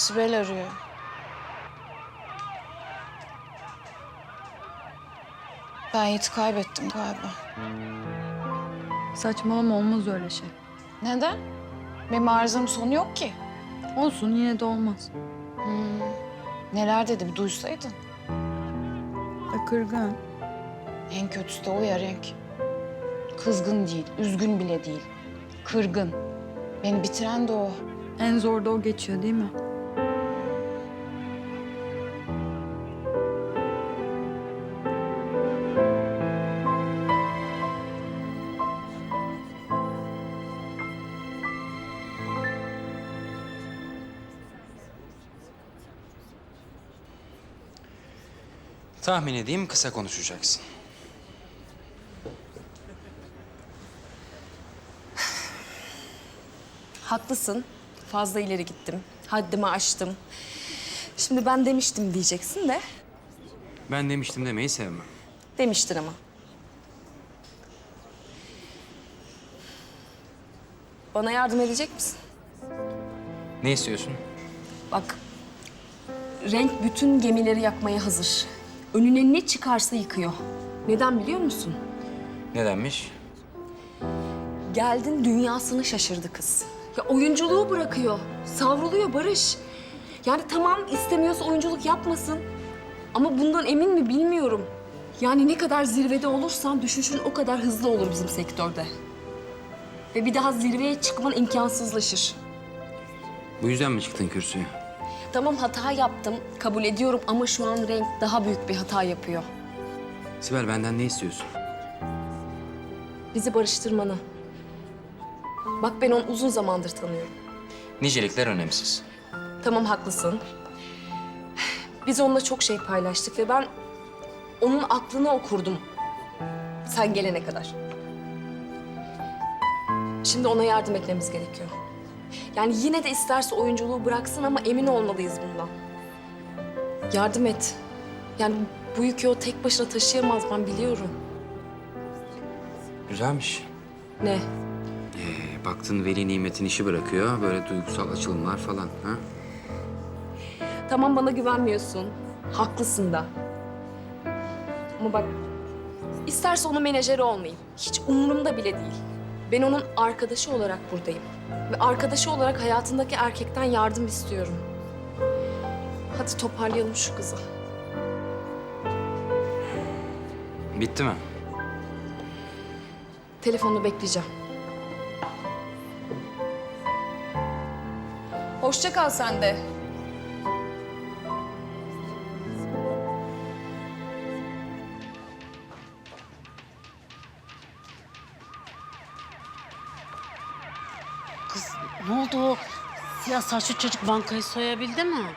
Sibel arıyor. Ben Yiğit'i kaybettim galiba. Saçmalama olmaz öyle şey. Neden? Benim arızamın sonu yok ki. Olsun yine de olmaz. Neler dedi bir duysaydın. E kırgın. En kötüsü de o ya renk. Kızgın değil, üzgün bile değil. Kırgın. Beni bitiren de o. En zor da o geçiyor değil mi? Tahmin edeyim kısa konuşacaksın. Haklısın. Fazla ileri gittim. Haddimi aştım. Şimdi ben demiştim diyeceksin de Ben demiştim demeyi sevmem. demiştin ama. Bana yardım edecek misin? Ne istiyorsun? Bak, renk bütün gemileri yakmaya hazır. Önüne ne çıkarsa yıkıyor. Neden biliyor musun? Nedenmiş? Geldin dünyasını şaşırdı kız. Ya oyunculuğu bırakıyor. Savruluyor Barış. Yani tamam istemiyorsa oyunculuk yapmasın. Ama bundan emin mi bilmiyorum. Yani ne kadar zirvede olursan düşüşün o kadar hızlı olur bizim sektörde. Ve bir daha zirveye çıkman imkansızlaşır. Bu yüzden mi çıktın kürsüye? Tamam hata yaptım, kabul ediyorum ama şu an renk daha büyük bir hata yapıyor. Sibel benden ne istiyorsun? Bizi barıştırmanı. Bak ben onu uzun zamandır tanıyorum. Nicelikler önemsiz. Tamam haklısın. Biz onunla çok şey paylaştık ve ben onun aklını okurdum. Sen gelene kadar. Şimdi ona yardım etmemiz gerekiyor. Yani yine de isterse oyunculuğu bıraksın ama emin olmalıyız bundan. Yardım et. Yani bu yükü o tek başına taşıyamaz ben biliyorum. Güzelmiş. Ne? Ee, baktın veli nimetin işi bırakıyor. Böyle duygusal açılımlar falan. Ha? Tamam bana güvenmiyorsun. Haklısın da. Ama bak isterse onun menajeri olmayayım. Hiç umurumda bile değil. Ben onun arkadaşı olarak buradayım. Ve arkadaşı olarak hayatındaki erkekten yardım istiyorum. Hadi toparlayalım şu kızı. Bitti mi? Telefonunu bekleyeceğim. Hoşça kal sen de. Ne oldu o siyah saçlı çocuk bankayı soyabildi mi?